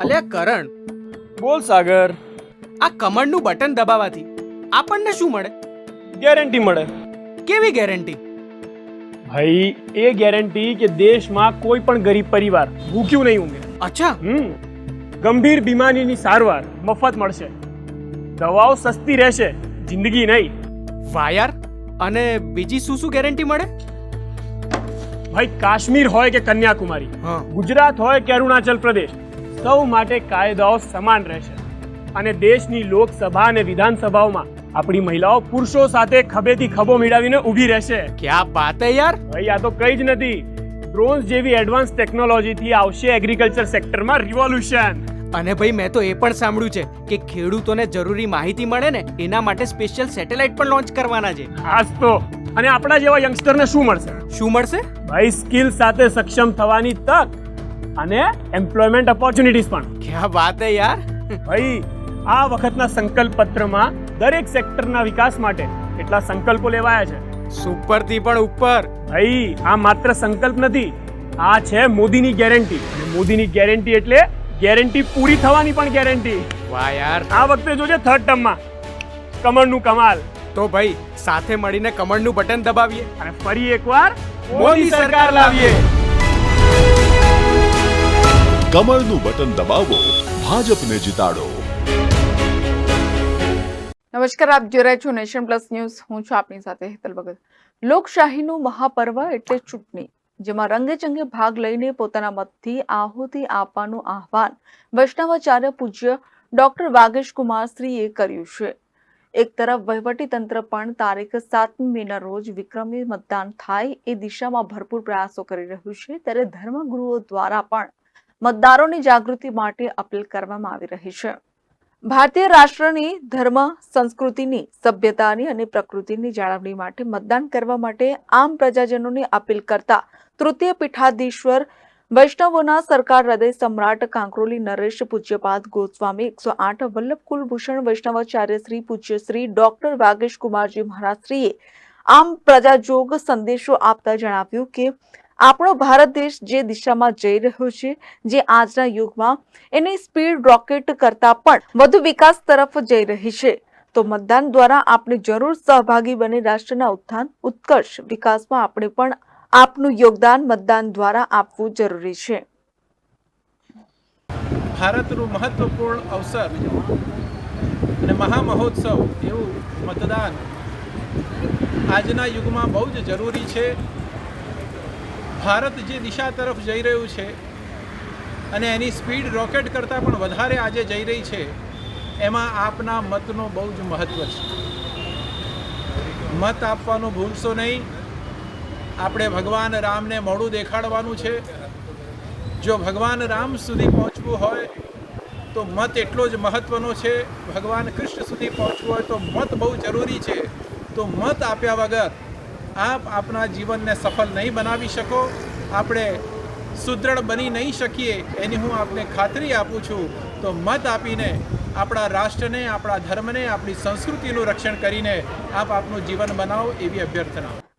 અલ્યા કરણ. બોલ સાગર. આ કમળનું બટન દબાવવાથી આપણને શું મળે? ગેરંટી મળે. કેવી ગેરંટી? ભાઈ એ ગેરંટી કે દેશમાં કોઈ પણ ગરીબ પરિવાર ભૂખ્યું નહીં ઊંઘે. અચ્છા. હમ. ગંભીર બીમારીની સારવાર મફત મળશે. દવાઓ સસ્તી રહેશે જિંદગી નહીં. વાયર અને બીજી શું શું ગેરંટી મળે? ભાઈ કાશ્મીર હોય કે કન્યાકુમારી હા. ગુજરાત હોય કે અરુણાચલ પ્રદેશ સૌ માટે કાયદાઓ સમાન રહેશે. અને દેશની લોકસભા અને વિધાનસભાઓમાં આપણી મહિલાઓ પુરુષો સાથે ખભેથી ખભો મેળવીને ઊભી રહેશે. ક્યાં વાત હે યાર? ભાઈ આ તો કઈ જ નથી. ડ્રોન્સ જેવી એડવાન્સ ટેકનોલોજીથી આવશે એગ્રીકલ્ચર સેક્ટરમાં રિવોલ્યુશન અને ભાઈ મેં તો એ પણ સાંભળ્યું છે કે ખેડૂતોને જરૂરી માહિતી મળે ને એના માટે સ્પેશિયલ સેટેલાઇટ પણ લોન્ચ કરવાના છે. આજ તો. અને આપણા જેવા યંગસ્ટરને શું મળશે? શું મળશે? ભાઈ સ્કિલ સાથે સક્ષમ થવાની તક અને એમ્પ્લોયમેન્ટ ઓપોર્ચ્યુનિટીઝ પણ. ક્યાં વાત હે યાર? ભાઈ આ વખતના સંકલ્પ પત્રમાં દરેક સેક્ટરના વિકાસ માટે કેટલા સંકલ્પો લેવાયા છે. સુપરથી પણ ઉપર. ભાઈ આ માત્ર સંકલ્પ નથી આ છે મોદીની ગેરંટી અને મોદીની ગેરંટી એટલે ગેરંટી પૂરી થવાની પણ ગેરંટી વાહ યાર. આ વખતે જોજે થર્ડ ટર્મમાં કમળનું કમાલ. તો ભાઈ સાથે મળીને કમળનું બટન દબાવીએ. અને ફરી એકવાર મોદી સરકાર લાવીએ. કમળનું બટન દબાવો ભાજપને જીતાડો. નમસ્કાર આપ જોઈ રહ્યા છો નેશન પ્લસ ન્યૂઝ. હું છું આપની સાથે હેતલ ભગત. લોકશાહીનું મહાપર્વ એટલે ચૂંટણી જેમાં રંગેચંગે ભાગ લઈને પોતાના મતથી આહુતિ આપવાનું આહવાન વૈષ્ણવાચાર્ય પૂજ્ય ડોક્ટર વાગેશ કુમારશ્રીએ કર્યું છે. એક તરફ તંત્ર પણ તારીખ સાતમી મેના રોજ વિક્રમી મતદાન થાય એ દિશામાં ભરપૂર પ્રયાસો કરી રહ્યું છે, ત્યારે ધર્મગુરુઓ દ્વારા પણ મતદારોની જાગૃતિ માટે અપીલ કરવામાં આવી રહી છે. ભારતીય રાષ્ટ્રની ધર્મ, સંસ્કૃતિની સભ્યતાની અને પ્રકૃતિની જાળવણી માટે મતદાન કરવા માટે આમ પ્રજાજનોની અપીલ કરતા તૃતીય પીઠાધીશ્વર વૈષ્ણવોના સરકાર હૃદય સમ્રાટ કાંકરોલી નરેશ પૂજ્યપાદ ગોસ્વામી એકસો આઠ વલ્લભ કુલભૂષણ વૈષ્ણવાચાર્ય શ્રી પૂજ્ય શ્રી ડોક્ટર વાગેશ કુમારજી મહારાજશ્રીએ આમ પ્રજાજોગ સંદેશો આપતા જણાવ્યું કે આપણો ભારત દેશ જે દિશામાં જઈ રહ્યો છે, જે આજના યુગમાં એની સ્પીડ રોકેટ કરતા પણ વધુ વિકાસ તરફ જઈ રહી છે. તો મતદાન દ્વારા આપણે જરૂર સહભાગી બની રાષ્ટ્રના ઉત્થાન, ઉત્કર્ષ વિકાસમાં આપણે પણ આપનું યોગદાન મતદાન દ્વારા આપવું જરૂરી છે. ભારતનું મહત્વપૂર્ણ અવસર અને મહામહોત્સવ એવું મતદાન આજના યુગમાં બહુ જ જરૂરી છે. ભારત જે દિશા તરફ જઈ રહ્યું છે અને એની સ્પીડ રોકેટ કરતાં પણ વધારે આજે જઈ રહી છે, એમાં આપના મતનો બહુ જ મહત્ત્વ છે. મત આપવાનું ભૂલશો નહીં. આપણે ભગવાન રામને મોડું દેખાડવાનું છે. જો ભગવાન રામ સુધી પહોંચવું હોય, તો મત એટલો જ મહત્ત્વનો છે. ભગવાન કૃષ્ણ સુધી પહોંચવું હોય તો મત બહુ જરૂરી છે. તો મત આપ્યા વગર આપ આપના જીવનને સફળ નહીં બનાવી શકો. આપણે સુદૃઢ બની નહીં શકીએ એની હું આપને ખાતરી આપું છું. તો મત આપીને આપણા રાષ્ટ્રને, આપણા ધર્મને, આપણી સંસ્કૃતિનું રક્ષણ કરીને આપ આપનું જીવન બનાવો એવી અભ્યર્થના